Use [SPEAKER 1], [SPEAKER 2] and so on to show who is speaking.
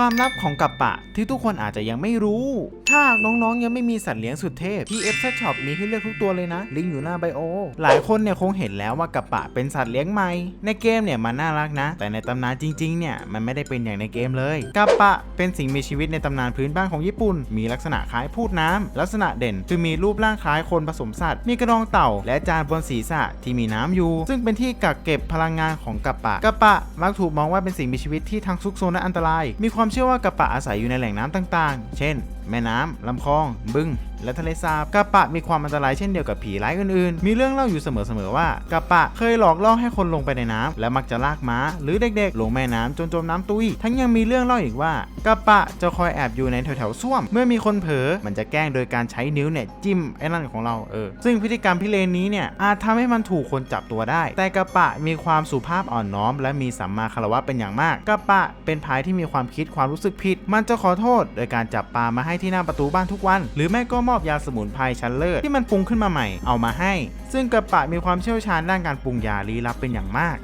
[SPEAKER 1] ความลับของกัปปะที่ทุกคนอาจจะยังไม่รู้ ถ้าน้องๆยังไม่มีสัตว์เลี้ยงสุดเทพที่ f อ Shop มีให้เลือกทุกตัวเลยนะ ลิงก์อยู่หน้าไบโอ หลายคนเนี่ยคงเห็นแล้วว่ากัปปะเป็นสัตว์เลี้ยงใหม่ ในเกมเนี่ยมันน่ารักนะ แต่ในตำนานจริงๆเนี่ยมันไม่ได้เป็นอย่างในเกมเลยกัปปะเป็นสิ่งมีชีวิตในตำนานพื้นบ้านของญี่ปุ่น มีลักษณะคล้ายพูดน้ำลักษณะเด่นคือมีรูปร่างคล้ายคนผสมสัตว์ มีกระดองเต่า และจานบนศีรษะที่มีน้ำอยู่ ซึ่งเป็นที่กักเก็บพลังงานของกัปปะกัปปะมักถูกมองว่าเป็นสิ่งมีชีวิตที่ทั้งซุกซนและอันตราย มีความความเชื่อว่ากัปปะอาศัยอยู่ในแหล่งน้ำต่างๆ เช่น แม่น้ำลำคลอง บึง และทะเลสาบกัปปะมีความอันตรายเช่นเดียวกับผีร้ายอื่นๆ มีเรื่องเล่าอยู่เสมอๆว่ากัปปะเคยหลอกล่อให้คนลงไปในน้ำและมักจะลากม้า หรือเด็กๆ ลงแม่น้ำจนจมน้ำตุย ทั้งยังมีเรื่องเล่าอีกว่ากัปปะจะคอยแอบอยู่ในแถวๆส้วม เมื่อมีคนเผลอมันจะแกล้งโดยการใช้นิ้วเนี่ยจิ้มไอ้นั่นของเราเออซึ่งพฤติกรรมพิเรนนี้เนี่ยอาจทำให้มันถูกคนจับตัวได้ แต่กัปปะมีความสุภาพอ่อนน้อม และมีสัมมาคารวะเป็นอย่างมากกัปปะเป็นพายที่มีความคิดความรู้สึกผิด มันจะขอโทษ โดยการจับปลามาให้ที่หน้าประตูบ้านทุกวัน หรือแม่ก็มอบยาสมุนไพรชั้นเลิศที่มันปรุงขึ้นมาใหม่เอามาให้ ซึ่งกระปะมีความเชี่ยวชาญด้านการปรุงยาลี้ลับเป็นอย่างมาก